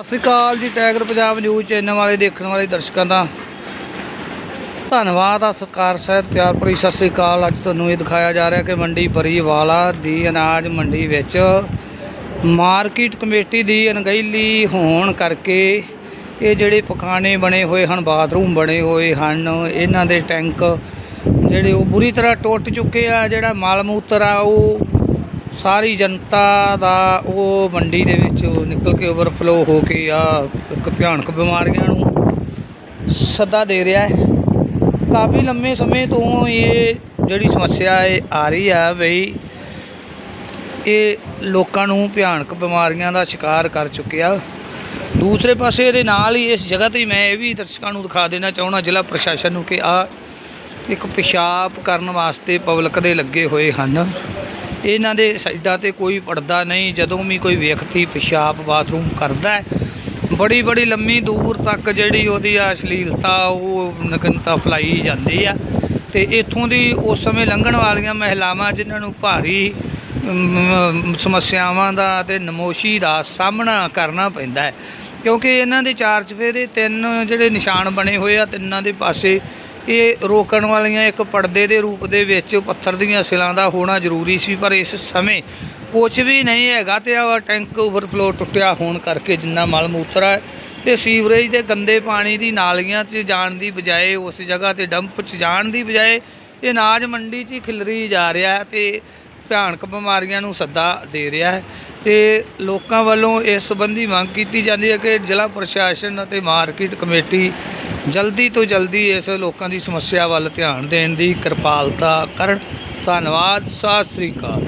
ਸਤਿ ਸ਼੍ਰੀ ਅਕਾਲ ਜੀ, tiger Punjab news channel ਵਾਲੇ, ਦੇਖਣ ਵਾਲੇ ਦਰਸ਼ਕਾਂ ਦਾ। ਧੰਨਵਾਦ ਆ ਸਤਿਕਾਰ ਸਹਿਤ, ਪਿਆਰ ਭਰੀ ਸਤਿ ਸ਼੍ਰੀ ਅਕਾਲ। ਅੱਜ ਤੁਹਾਨੂੰ ਇਹ ਦਿਖਾਇਆ ਜਾ ਰਿਹਾ ਕਿ ਮੰਡੀ ਬਰੀਵਾਲਾ ਦੀ ਅਨਾਜ ਮੰਡੀ ਵਿੱਚ ਮਾਰਕੀਟ ਕਮੇਟੀ ਦੀ ਅਣਗਹਿਲੀ ਹੋਣ ਕਰਕੇ ਇਹ ਜਿਹੜੇ ਪਖਾਨੇ ਬਣੇ ਹੋਏ ਹਨ, ਬਾਥਰੂਮ ਬਣੇ ਹੋਏ ਹਨ, ਇਹਨਾਂ ਦੇ ਟੈਂਕ ਜਿਹੜੇ ਉਹ ਬੁਰੀ ਤਰ੍ਹਾਂ ਟੁੱਟ ਚੁੱਕੇ ਆ, ਜਿਹੜਾ ਮਾਲ ਮੂਤਰ ਆ, ਉਹ ਸਾਰੀ ਜਨਤਾ ਦਾ ਉਹ ਮੰਡੀ ਦੇ ਵਿੱਚ ਨਿਕਲ ਕੇ ਓਵਰਫਲੋ ਹੋ ਕੇ ਆ, ਇੱਕ ਭਿਆਨਕ ਬਿਮਾਰੀਆਂ ਨੂੰ ਸੱਦਾ ਦੇ ਰਿਹਾ ਹੈ। ਕਾਫੀ ਲੰਮੇ ਸਮੇਂ ਤੋਂ ਇਹ ਜਿਹੜੀ ਸਮੱਸਿਆ ਇਹ ਆ ਰਹੀ ਆ ਬਈ, ਇਹ ਲੋਕਾਂ ਨੂੰ ਭਿਆਨਕ ਬਿਮਾਰੀਆਂ ਦਾ ਸ਼ਿਕਾਰ ਕਰ ਚੁੱਕਿਆ। ਦੂਸਰੇ ਪਾਸੇ ਇਹਦੇ ਨਾਲ ਹੀ ਇਸ ਜਗ੍ਹਾ ਤੇ ਮੈਂ ਇਹ ਵੀ ਦਰਸ਼ਕਾਂ ਨੂੰ ਦਿਖਾ ਦੇਣਾ ਚਾਹੁੰਦਾ, ਜ਼ਿਲ੍ਹਾ ਪ੍ਰਸ਼ਾਸਨ ਨੂੰ ਕਿ ਆ ਇੱਕ ਪਿਸ਼ਾਬ ਕਰਨ ਵਾਸਤੇ ਪਬਲਿਕ ਦੇ ਲੱਗੇ ਹੋਏ ਹਨ। ਇਹਨਾਂ ਦੇ ਸਾਈਡਾਂ ਤੇ ਕੋਈ ਪਰਦਾ ਨਹੀਂ, ਜਦੋਂ ਵੀ ਕੋਈ ਵਿਅਕਤੀ ਪਿਸ਼ਾਬ ਬਾਥਰੂਮ ਕਰਦਾ ਹੈ, ਬੜੀ ਬੜੀ ਲੰਮੀ ਦੂਰ ਤੱਕ ਜਿਹੜੀ ਉਹਦੀ ਅਸ਼ਲੀਲਤਾ, ਉਹ ਨਗਨਤਾ ਫਲਾਈ ਜਾਂਦੀ ਆ। ਤੇ ਇੱਥੋਂ ਦੀ ਉਸ ਸਮੇਂ ਲੰਘਣ ਵਾਲੀਆਂ ਮਹਿਲਾਵਾਂ ਜਿਨ੍ਹਾਂ ਨੂੰ ਭਾਰੀ ਸਮੱਸਿਆਵਾਂ ਦਾ ਤੇ ਨਮੋਸ਼ੀ ਦਾ ਸਾਹਮਣਾ ਕਰਨਾ ਪੈਂਦਾ ਹੈ। ਕਿਉਂਕਿ ਇਹਨਾਂ ਦੇ ਚਾਰ ਚਫੇਰੇ ਤਿੰਨ ਜਿਹੜੇ ਨਿਸ਼ਾਨ ਬਣੇ ਹੋਏ ਆ, ਤਿੰਨਾਂ ਦੇ ਪਾਸੇ ਇਹ ਰੋਕਣ ਵਾਲੀਆਂ ਇੱਕ ਪਰਦੇ ਦੇ ਰੂਪ ਦੇ ਵਿੱਚ ਪੱਥਰ ਦੀਆਂ ਸਿਲਾਂ ਦਾ ਹੋਣਾ ਜ਼ਰੂਰੀ ਸੀ, ਪਰ ਇਸ ਸਮੇਂ ਕੁਝ ਵੀ ਨਹੀਂ ਹੈਗਾ ਤੇ ਆ ਟੈਂਕ ਓਵਰਫਲੋ ਟੁੱਟਿਆ ਹੋਣ ਕਰਕੇ ਜਿੰਨਾ ਮਲ ਮੂਤਰ ਹੈ ਤੇ ਸੀਵਰੇਜ ਦੇ ਗੰਦੇ ਪਾਣੀ ਦੀ ਨਾਲੀਆਂ 'ਚ ਜਾਣ ਦੀ ਬਜਾਏ, ਉਸ ਜਗ੍ਹਾ ਤੇ ਡੰਪ 'ਚ ਜਾਣ ਦੀ ਬਜਾਏ ਇਹ ਅਨਾਜ ਮੰਡੀ 'ਚ ਹੀ ਖਿਲਰੀ ਜਾ ਰਿਹਾ ਹੈ ਤੇ ਭਿਆਨਕ ਬਿਮਾਰੀਆਂ ਨੂੰ ਸੱਦਾ ਦੇ ਰਿਹਾ ਹੈ ਤੇ ਲੋਕਾਂ ਵੱਲੋਂ ਇਸ ਸੰਬੰਧੀ ਮੰਗ ਕੀਤੀ ਜਾਂਦੀ ਹੈ ਕਿ ਜ਼ਿਲ੍ਹਾ ਪ੍ਰਸ਼ਾਸਨ ਅਤੇ ਮਾਰਕੀਟ ਕਮੇਟੀ ਜਲਦੀ ਤੋਂ ਜਲਦੀ ਇਸ ਲੋਕਾਂ ਦੀ ਸਮੱਸਿਆ ਵੱਲ ਧਿਆਨ ਦੇਣ ਦੀ ਕਿਰਪਾਲਤਾ ਕਰਨ। ਧੰਨਵਾਦ, ਸਤਿ ਸ੍ਰੀ ਅਕਾਲ।